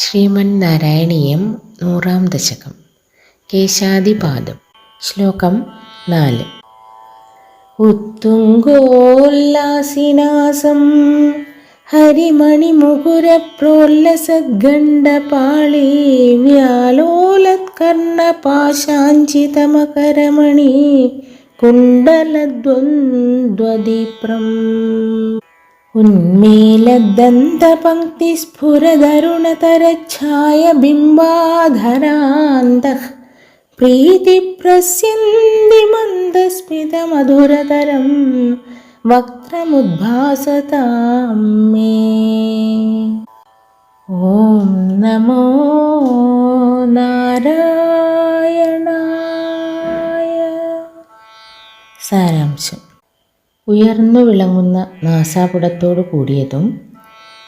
ശ്രീമൻ നാരായണീയം നൂറാം ദശകം. കേശാദിപാദം. ശ്ലോകം നാല്. ഉത്തുങ്കോല്ലാസിനാസം ഹരിമണിമുകുരപ്രോല്ലസദ്ഗണ്ഡപാളി വ്യാലോലത്കർണപാശാഞ്ചിതമകരമണി കുണ്ടലദ്വന്ദ്വദീപ്രം. उन्मेलदन्तपङ्क्तिस्फुरदरुणतरच्छायबिम्बाधरान्तः प्रीतिप्रस्यन्दिमन्दस्मितमधुरतरं वक्त्रमुद्भासतां मे। ॐ नमो नारायणाय। सारांशम्। ഉയർന്നു വിളങ്ങുന്ന നാസാപുടത്തോടു കൂടിയതും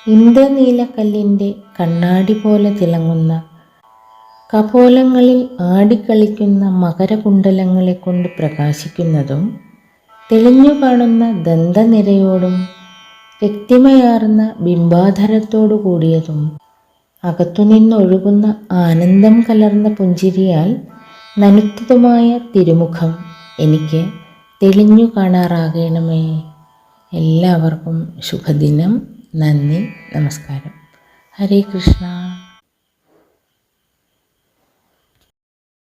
ഇന്ദ്രനീലക്കല്ലിന്റെ കണ്ണാടി പോലെ തിളങ്ങുന്ന കപോലങ്ങളിൽ ആടിക്കളിക്കുന്ന മകരകുണ്ടലങ്ങളെ കൊണ്ട് പ്രകാശിക്കുന്നതും തെളിഞ്ഞു കാണുന്ന ദന്തനിരയോടും വ്യക്തിമയാർന്ന ബിംബാധരത്തോടു കൂടിയതും അകത്തുനിന്നൊഴുകുന്ന ആനന്ദം കലർന്ന പുഞ്ചിരിയാൽ നനുത്തതുമായ തിരുമുഖം എനിക്ക് തെളിഞ്ഞു കാണാറാകണമേ. എല്ലാവർക്കും ശുഭദിനം. നന്ദി. നമസ്കാരം. ഹരേ കൃഷ്ണ.